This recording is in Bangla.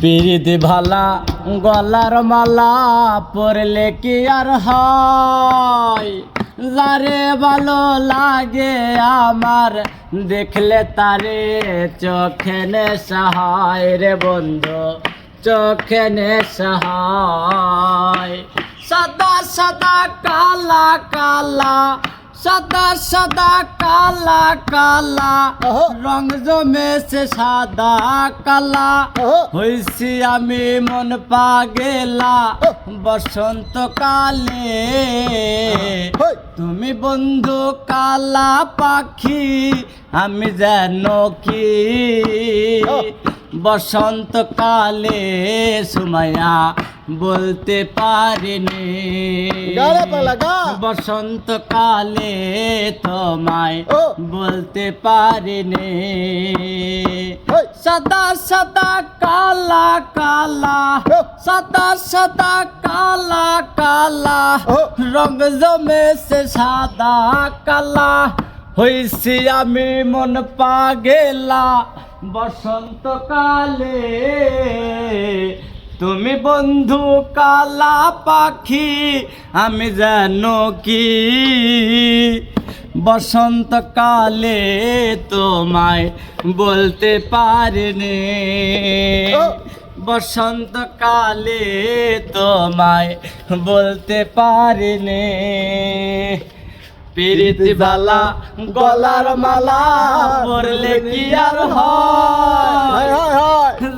পিরিতি ভালা গলার মালা পরলে কি আর হয়? যারে ভালো লাগে আমার, দেখলে তারে চোখে নেশা হয় রে বন্ধু, চোখে নেশা হয়। সাদা সাদা, কালা কালা সাদা সাদা কালা কালা। রং জমেছে সাদা কালা। হইছি আমি মন পাগেলা। বসন্ত কালে তুমি বন্ধু কালা পাখি আমি যেন কি। বসন্ত কালে সুমায়া বলতে পারিনি। গালে পালা গা। বসন্ত কালে তোমায়। বলতে পারিনি। সাদা সাদা কালা কালা। সাদা সাদা কালা কালা। রং জমেছে সাদা কালা হইছি আমি মন পাগেলা বসন্ত কালে তুমি বন্ধু কালা পাখি আমি জানো কি? বসন্ত কালে তোমায় বলতে পারিনি। ও। বসন্ত কালে তোমায় বলতে পারিনি। পিরিতি বালা গলার মালা পরলে কি আর হয়? হায় হায় হায়।